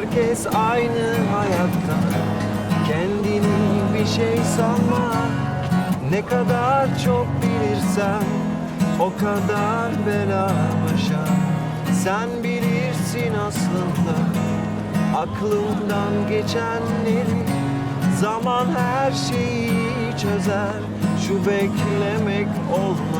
Herkes aynı hayatta. Kendini bir şey sanma. Ne kadar çok bilirsen O kadar bela başa. Sen bilirsin aslında Aklımdan geçenleri. Zaman her şeyi çözer Şu beklemek olmasa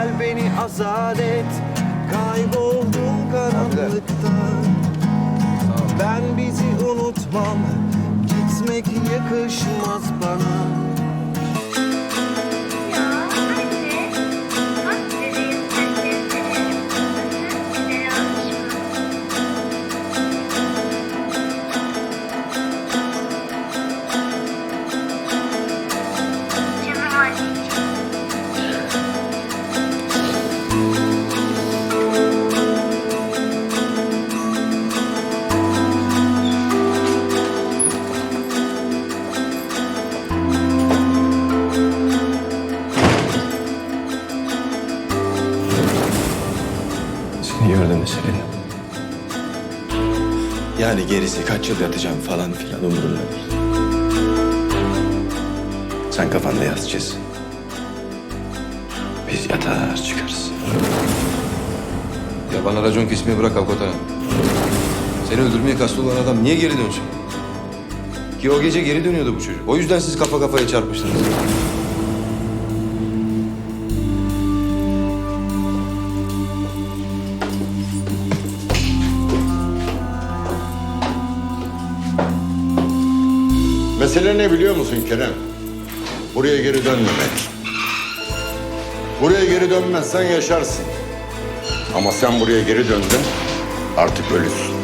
Gel beni azat et Kayboldum karanlıkta Ben bizi unutmam Gitmek yakışmaz bana Gördüm Selin. Yani gerisi kaç yıl yatacağım falan filan umurumda değil. Sen kafanda yaz çiz. Biz yatar çıkarız. Ya bana racon kesmeyi bırak avukat hanım. Seni öldürmeye kastı olan adam niye geri dönsün? Ki o gece geri dönüyordu bu çocuk. O yüzden siz kafa kafaya çarpıştınız. Mesele ne biliyor musun Kerem? Buraya geri dönmemek. Buraya geri dönmezsen yaşarsın. Ama sen buraya geri döndün, artık ölüsün.